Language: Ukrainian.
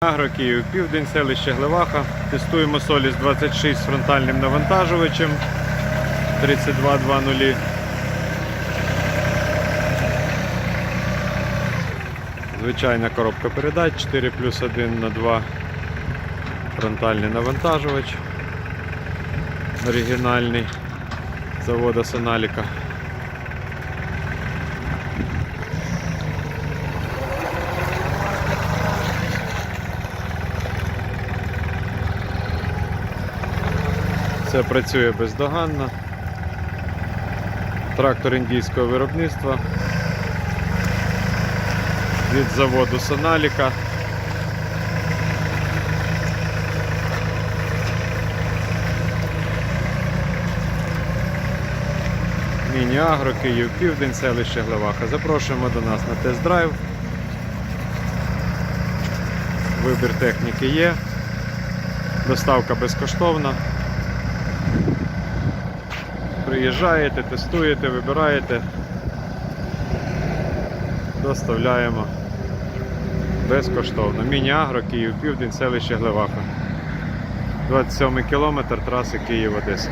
Агро Київ, південь, селище Глеваха. Тестуємо Соліс 26 з фронтальним навантажувачем 3220. Звичайна коробка передач 4 плюс 1 на 2 фронтальний навантажувач. Оригінальний завода Соналіка. Все працює бездоганно. Трактор індійського виробництва від заводу Соналіка. Міні-агро, Київ, Південь, селище Глеваха. Запрошуємо до нас на тест-драйв. Вибір техніки є. Доставка безкоштовна. Приїжджаєте, тестуєте, вибираєте. Доставляємо безкоштовно. Міні-агро, Київ, Південь, селище Глеваха. 27 кілометр траси Київ-Одеса.